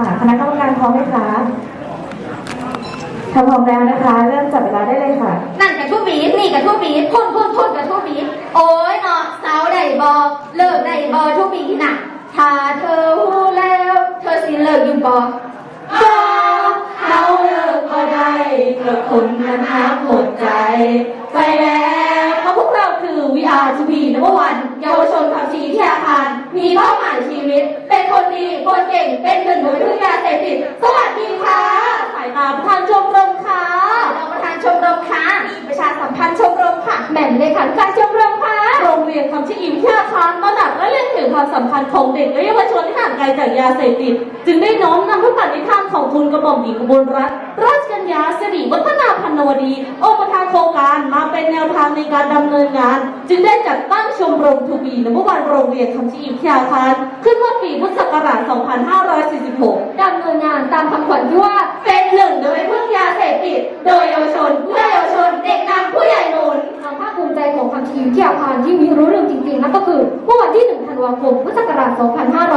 ค่ะคณะกรรมการพร้อมไหมคะถ้าพร้อมแล้วนะคะ เริ่มจับเวลาได้เลยค่ะ นั่นกระทู้บีบนี่กระทู้บีบพ่นพ่นพ่นกระทู้บีบโอ้ยเนาะสาวได้บอเลิกได้บอทู้บีน่ะถ้าเธอรู้แล้ว เธอสิเลิกอยู่บอก็เขาเลิกก็ได้เพราะคนมันหักหมดใจ ไปแล้ว เพราะพวกเราคือ VR to be number one เยาวชนขับขี่ที่อาคาร มีเป้าหมายชีวิต เป็นคนดี คนเก่ง เป็นหนึ่งในวิทยาเสพติด สวัสดีค่ะ สายตาประธานชมรมค่ะเราประธานชมรมค่ะมีประชาสัมพันธ์ชมรมค่ะ แหม่มเลขาธิการชมรมค่ะ โรงเรียนคำชี้อิมที่อาคารตระหนักและเล่นถึงความสำคัญของเด็กและเยาวชนที่ห่างไกลจากยาเสพติด จึงได้น้อมนำพระปฏิทานของทุนกระหม่อมหญิงอุบลรัตน์ราชกัญญาสิริวัฒนาพันนวดีองค์ประธานโครงการมาเป็นแนวทางในการดำเนินงาน จึงได้จัดตั้งชมรมทูบีนเมื่อวันโรงเรียนคำชี้อิมที่อาคารขึ้นเมื่อปีพุทธศักราช 2546ดำเนินงานตามคำขวัญที่ว่าเป็นหนึ่งโดยพึ่งยาเสพติดโดยเยาวชนเพื่อเยาวชนเด็กนำผู้ใหญ่หนุน ความภาคภูมิใจของคำชีวิตที่อาคารที่มีรู้เรื่องจริงๆนั่นก็คือเมื่อวันที่ 1 ธันวาคม พุทธศักราช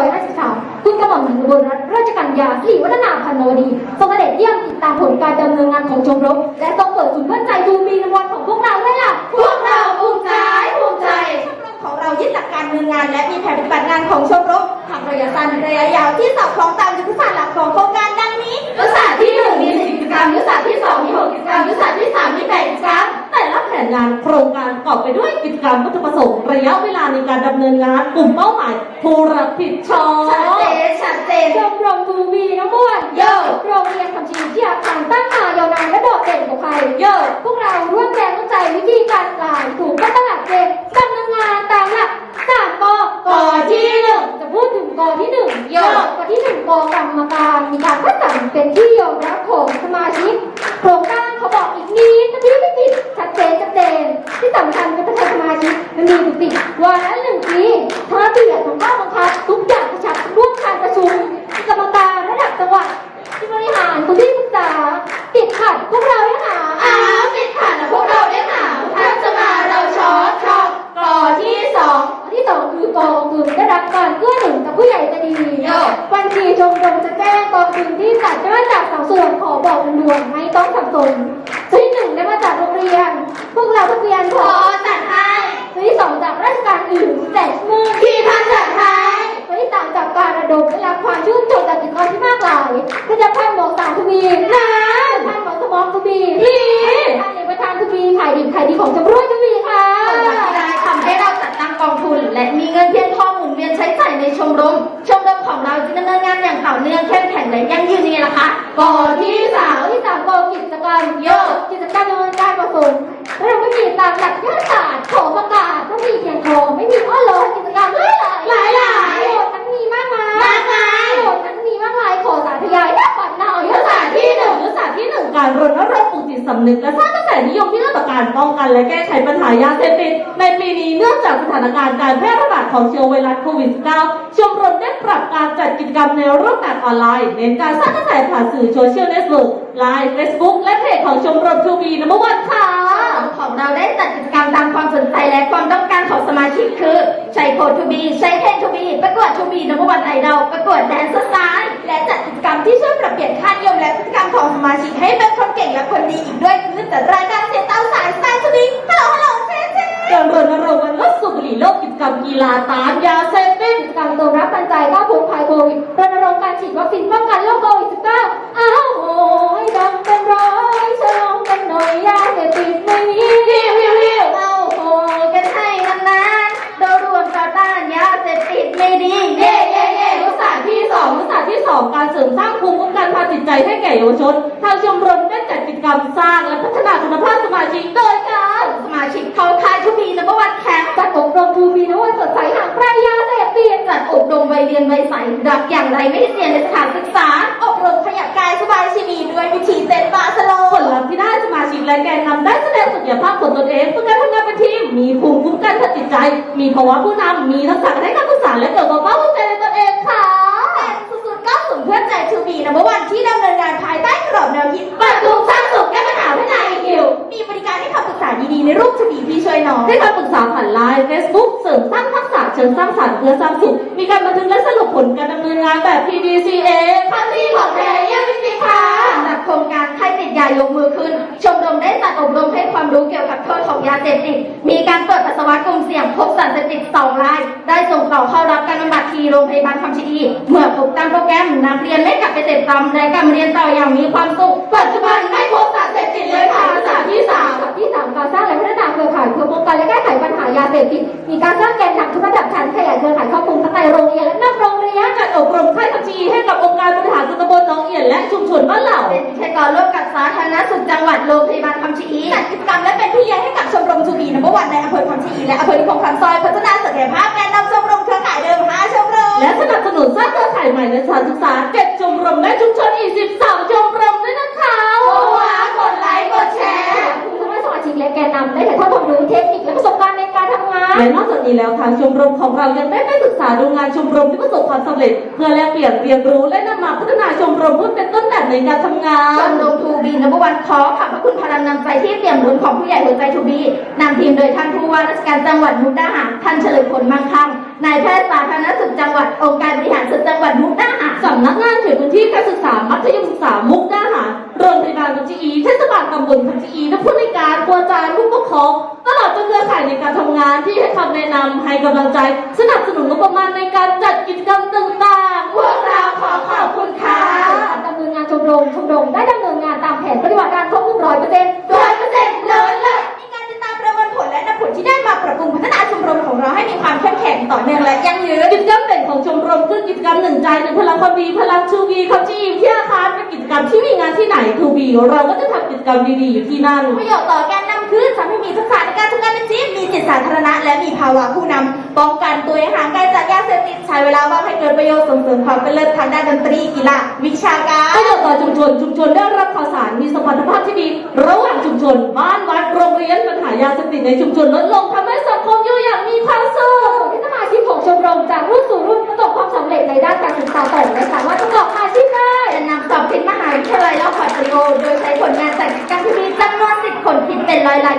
2553 คุณกระหม่อมหญิงอุบลรัตนราชกัญญาสิริวัฒนาพันนวดีทรงเสด็จเยี่ยมติดตามผลการดำเนินงานของชมรมและทรงเปิดศูนย์เพื่อนใจดูมีรางวัลของพวกเราด้วยล่ะพวกเราภูมิใจภูมิใจชมรมของเรายึดหลักการดำเนินงาน และมีแผนปฏิบัติงานของชมรมทางระยะสั้นระยะยาวที่สอดคล้องตาม รงการประกอบไปด้วยกิจกรรมวัตถุประสงค์ระยะเวลาในการดำเนินงานกลุ่มเป้าหมายผู้รับผิดชอบชัดเจนชัดเจนชมรมทูบีน้ำม่วนโย่โรงเรียนคำชีวิตที่อาคารตั้งมายาวนานและโดดเด่นกว่าใครโย่พวกเราร่วมแรงร่วมใจวิธีการหลายถูกก็ตลาดเกณฑ์ดำเนินงานตามหลักสามกกอที่หนึ่งจะพูดถึงกอที่หนึ่งโย่กอที่หนึ่งกอกรรมการมีการคัดสรรเป็นที่ยอมรับของสมาชิกโครงการเขา บอกอีกนิดนะที่ไม่ผิดชัดเจนชัดเจนที่สำคัญก็ประชาสมาชิกมันมีกุติดวันละหนึ่งปีทั้งระเบียบของข้อบังคับทุกอย่างกระชับร่วมการประชุมกรรมการระดับจังหวัดที่บริหารตัวที่ ต่อเนื่องเข้มแข็งและยั่งยืนยังไงล่ะคะกอที่สามที่สามกองกิจกรรมเยอะกิจกรรมดำเนินการประสงค์และเราไม่มีตามหลักยุทธศาสตร์ขอประกาศก็มีเพียงพอไม่มีอ้อล้อกิจกรรมหลายหลายหลายๆโหดนั้นมีมากมายมากมายโหดนั้นมีมากมายขอสาธยายแค่ปัดหน่อยยุทธศาสตร์ที่หนึ่งยุทธศาสตร์ที่หนึ่งการรณรงค์ปลุกจิตสำนึกและสร้าง กระแสนิยมที่เรื่องต่อการป้องกัน และแก้ไขปัญหายาเสพติดในปีนี้เนื่องจากสถานการณ์การแพร่ระบาดของเชื้อไวรัสโควิด -19 ชมรมได้ปรับการจัดกิจกรรมในรูปแบบออนไลน์เน้นการสร้างกระแสผ่านสื่อโซเชียลเน็ตเวิร์กไลน์เฟซบุ๊กและเพจของชมรมทูบีนัมเบอร์วันค่ะ ของเราได้จัดกิจกรรมตามความ โคดทูบีใช้เทนทูบีประกวดทูบีนัมเบอร์วันไอดอลประกวดแดนซ์สไตล์และจัดกิจกรรมที่ช่วยปรับเปลี่ยนค่านิยมและพฤติกรรมของสมาชิกให้เป็นคนเก่งและคนดีอีกด้วยคือจัดรายการเสียงตาสายสไตล์ทูบีฮัลโหลฮัลโหลเจ๊เจ๊การรณรงค์ลดสูบบุหรี่โลกกิจกรรมกีฬาตามยาเสพติดกิจกรรมตัวรับปันใจก้าวพ้นภัยโควิดรณรงค์การฉีดวัคซีน ทางชมรมได้จัดกิจกรรมสร้างและพัฒนาคุณภาพสมาชิกโดยการสมาชิกเข้าค่ายทูบีนับวันแคมป์จัดอบรมทูบีนวัตสดใสห่างไกลยาเสพติดจัดอบรมวัยเรียนวัยใสรักอย่างไรไม่ให้เสียในสถานศึกษา อบรมขยับกายสบายชีวีด้วยวิธีเต้นบาสโลผลลัพธ์ที่ได้สมาชิกและแกนนำได้แสดงศักยภาพของตนเองฝึกการทำงานเป็นทีมมีภูมิคุ้มกันทางจิตใจ มีภาวะผู้นำมีทักษะให้การศึกษาและเกิดความภาคภูมิใจในตัวเองค่ะ แต่สุดๆก็สุ่มเพื่อนใจทูบีนัมเบอร์วันที่ดำเนินงานภายใต้กรอบแนวคิดปรับปรุงสร้างสุขแก้ปัญหาพัฒนา EQ มีบริการให้คำปรึกษาดีๆในรูปทูบีที่ช่วยน้องให้คำปรึกษาผ่านไลน์ Facebook เสริมสร้างทักษะเชิงสร้างสรรค์เพื่อสร้างสุข มีการบันทึกและสรุปผลการดำเนินงานแบบ PDCA คำที่ ยกมือขึ้น ชมรมได้จัดอบรมให้ความรู้เกี่ยวกับโทษของยาเสพติด มีการตรวจปัสสาวะกลุ่มเสี่ยงพบสารเสพติดสองราย ได้ส่งต่อเข้ารับการบำบัดที่โรงพยาบาลคำชะอีเมื่อพบตามโปรแกรมนักเรียนไม่กลับไปเสพซ้ำและกลับมาเรียนต่ออย่างมีความสุข ปัจจุบันไม่พบสารเสพติดเลยค่ะสารที่สามสที่สามการสร้างและพัฒนาเครือข่ายเพื่อป้องกันและแก้ไขปัญหายาเสพติดมีการสร้างแกนนำทุกระดับชั้นขยายเครือข่ายครอบคลุมทั้งในโรงเรียนและนอกโรงเรียนจัดอบรมค่ายคำชีให้กับองค์การบริหารส่วนตำบลหนองเอียนและชุมชนบ้านเหล่าเป็นวิทยากรร่วมกับสาธารณสุขจังหวัดโรงพยาบาลคำชะอีจัดกิจกรรมและเป็นพี่เลี้ยงให้กับชมรมทูบีนัมเบอร์วันในอำเภอคำชะอีและอำเภอนิคมคำซอยพัฒนาศักยภาพแกนนำชมรมเครือข่ายเดิม5ชมรมและสนับสนุนสร้างเครือข่ายใหม่ในสถานศึกษา7ชมรมและชุมชนอีก13 ได้ถ่ายทอดความรู้เทคนิคและประสบการณ์ในการทำงาน และนอกจากนี้แล้วทางชมรมของเรายังได้ไปศึกษาดูงานชมรมที่ประสบความสำเร็จ เพื่อแลกเปลี่ยนเรียนรู้และนำมาพัฒนาชมรมเพื่อเป็นต้นแบบในการทำงาชนมรมทูบีนัมเบอร์วันขอขอบพระคุณพลังนำใจที่เปี่ยมล้นของผู้ใหญ่หัวใจทูบีนำทีมโดยท่านผู้ว่าราชการจังหวัดมุกดาหารท่านเฉลิมพลมั่งคั่งนายแพทย์สาธารณสุขจังหวัดองค์การบริหารส่วนจังหวัดมุกดาหาร สำนักงานเขตพื้นที่การศึกษามัธยม บาลคำชะอีเทศบาลตำบลคำชะอีและผู้ในการครูอาจารย์ผู้ปกครองตลอดจนเครือข่ายในการทำงานที่ให้คำแนะนำให้กำลังใจ สนับสนุนงบประมาณในการจัดกิจกรรมต่างๆพวกเราขอขอบคุณค่ะการดำเนินงานชมรมชมรมได้ดำเนินงานตามแผนปฏิบัติการครบถ้วนร้อยเปอร์เซ็นต์ เราก็จะทำกิจกรรมดีๆอยู่ที่นั่น ประโยชน์ต่อการนำคือทำให้มีทักษะในการทำงานเป็นทีมมีจิตสาธารณะ และมีภาวะผู้นำป้องกันตัวเองห่างไกลจากยาเสพติดใช้เวลาว่างให้เกิดประโยชน์ส่งเสริมความเป็นเลิศทางด้านดนตรีกีฬาวิชาการ ประโยชน์ต่อชุมชนชุมชนได้รับข่าวสารมีสัมพันธภาพที่ดี ระหว่างชุมชน บ้านวัดโรงเรียนปัญหายาเสพติดในชุมชนลดลงทำให้สังคมอยู่อย่างมีความสุขผลที่สมาชิกของชมรมจากรุ่นสู่รุ่นประสบความสำเร็จในด้านการศึกษาต่อและสามารถประกอบอาชีพได้ โดยใช้ผลงานจากกิจกรรมที่มีจำนวน10คนคิดเป็นร้อยละ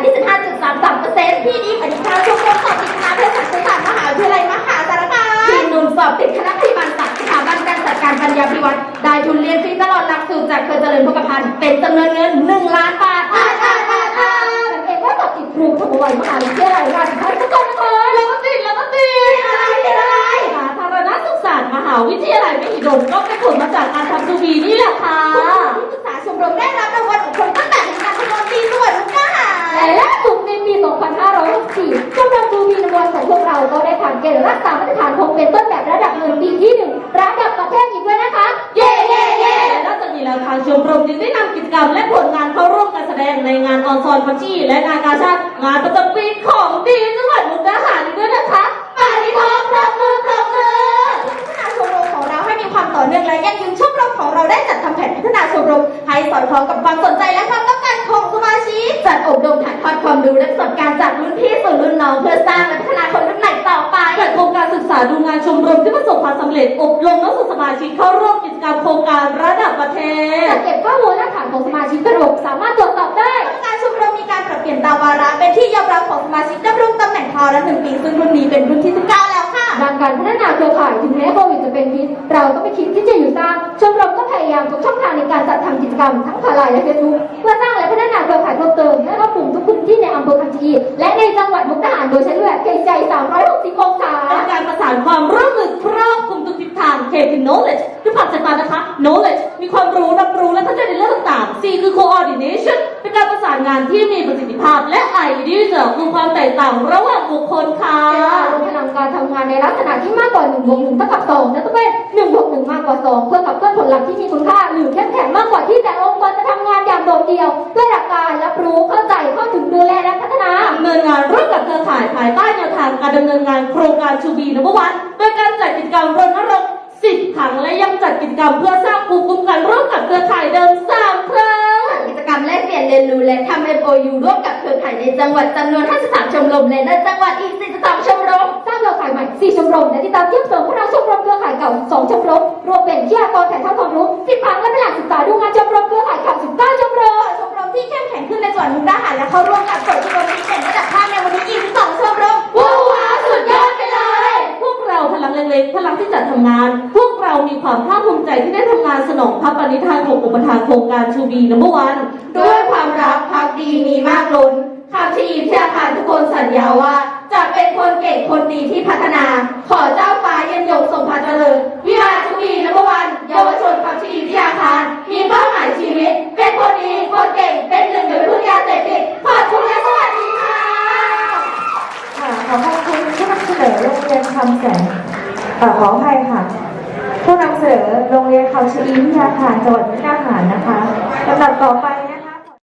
25.33%ที่ดีอดีตคณะชมรมสอบติดคณะเภสัชศาสตร์มหาวิทยาลัยมหาสารคามทีมหนุ่มสอบติดคณะพยาบาลศาสตร์สถาบันการจัดการปัญญาพิวัตรได้ทุนเรียนฟรีตลอดหลักสูตรจากเครือเจริญพกพันธ์เป็นจำนวนเงิน1ล้านบาทอ่าอ่าอ่าอ่าสังเกตว่าสอบติดครูธรรมวัยมหาวิทยาลัยราชภัฏสกลนครแล้วก็ติดแล้วก็ติดอะไรเป็นอะไรสาธารณสุขศาสตร์มหาวิทยาลัยมหิดลก็เป็นผลมาจากการทำทูบีนี่แหละค่ะ พวกเราก็ได้ผ่านเกณฑ์รักษามาตรฐานคงเป็นต้นแบบระดับเงินปีที่หนึ่งระดับประเทศอีกด้วยนะคะ เย่เย่เย่และนอกจากนี้แล้วทางชมรมยังได้นำกิจกรรมและผลงานเข้าร่วมการแสดงในงานออนซอนพัชชีและงานกาชาติงานประจำปีของดีจังหวัดมุกดาหารอีกด้วยนะคะปาริทองปรบมือปรบมือพัฒนาชมรมของเราให้มีความต่อเนื่องและยั่งยืนชมรมของเราได้จัดทำแผนพัฒนาชมรมให้สอดคล้องกับความสนใจและความต้องการของสมาชิกจัดอบรมถ่าย ทอดความรู้และประสบการณ์จากรุ่นพี่สู่รุ่นน้องเพื่อสร้างและพัฒนาคนรุ่นใหม่ต่อไป จัดโครงการศึกษาดูงานชมรมที่ประสบความสำเร็จอบรมนักศึกษาสมาชิกเข้าร่วมกิจกรรมโครงการระดับประเทศจัดเก็บข้อมูลและฐานของสมาชิกเป็นระบบสามารถตรวจสอบได้การชมรมมีการปรับเปลี่ยนตามวาระเป็นที่ยอมรับของสมาชิกดำรงตำแหน่งทอละหนึ่งปีซึ่งรุ่นนี้เป็นรุ่นที่19แล้วค่ะด้านการพัฒนาเครือข่ายถึงแม้โควิดจะเป็นพิษเราก็ไม่คิดที่จะอยู่สร้างชมรมก็พ ยายามทุกช่องทางในการจัดทำกิจกรรมทั้งผ่านไลน์และเฟซบุ๊กเพื่อสร้างและพัฒนาเครือข่ายเพิ่มเติมให้ครอบคลุมทุกพื้นที่ในอำเภอคำชะอีและในจังหวัดมุกดาหารโดยใช้รูปแบบเคใจ 360องศาเป็นการประสานความร่วมมือครอบคลุมทุกทิศทาง K คือ knowledge คือผ่านสายตานะคะ knowledge มีความรู้รับรู้และเข้าใจในเรื่องต่างๆ C คือ coordination การประสานงานที่มีประสิทธิภาพ และ ideal คือความแตกต่างระหว่างบุคคลค่ะเป็นการรวมพลังการทำงานในลักษณะที่มากกว่า1บวก1เท่ากับ2นั่นต้องเป็น1บวก1มากกว่า2เพื่อขับเคลื่อนผลลัพธ์ที่มีคุณค่าหรือเข้มแข็งมากกว่าที่แต่องค์กรจะทำงานอย่างโดดเดี่ยวด้วยหลักการรับรู้เข้าใจเข้าถึงดูแลและพัฒนาดำเนินงานร่วมกับเครือข่ายภายใต้แนวทางการดำเนินงานโครงการชูบีนววันโดยการจัดกิจกรรมรณรงค์10ครั้งและยังจัดกิจกรรมเพื่อสร้างภูมิคุ้มกันร่วมกับเครือข่ายเดิม3ครั้งกิจก รรมแลกเปลี่ยนเรียนรู้และทำ MOU ร่วมกับเครือข่ายในจังหวัดจำนวน 53 ชมรมและในจังหวัดอีก 42 ชมรม สร้างเครือข่ายใหม่ 4 ชมรมและติดตามเทียบเสริมพัฒนาชมรมเครือข่ายเก่า 2 ชมรม รวมเป็นที่ากรถ่ายทอดความรู้10ครั้งและเป็นหลักศึกษาดูงานชมรมเครือข่ายเก่า 19 ชมรม ชมรมที่เข้มแข็งขึ้นในส่วนมุกดาหารและเข้าร่วมกับกฎชมรมที่เป็นระดับภาคในวันนี้อีก12ชมรมว้าวว้าวสุดยอดไปเลย พวกเราพลังเล็กๆพลังที่จะทำงานพวก เรามีความภาคภูมิใจที่ได้ทำงานสนองพระปณิธานของอุปทานโครงการชูบีนัมเบอร์วัน ด้วยความรักพักดีมีมากล้นคำที่อิมที่อาคารทุกคนสัญญาว่า จะเป็นคนเก่งคนดีที่พัฒนา ขอเจ้าฟ้าเย็นยงทรงพระเจริญ วิวาทุบีนับวันเยาวชนคำที่อิมที่อาคารมีเป้าหมายชีวิต เป็นคนดีคนเก่งเป็นหนึ่งเดียวทุกยาเสพติดขอบคุณและสวัสดีค่ะค่ะขอขอบคุณผู้นำเสนอโรงเรียนคำแสงเอ่อขออภัยค่ะำเสนอโรงเรียนเขาชีอินยาคารจังหวัดมุกดาหารนะคะลำดับต่อไป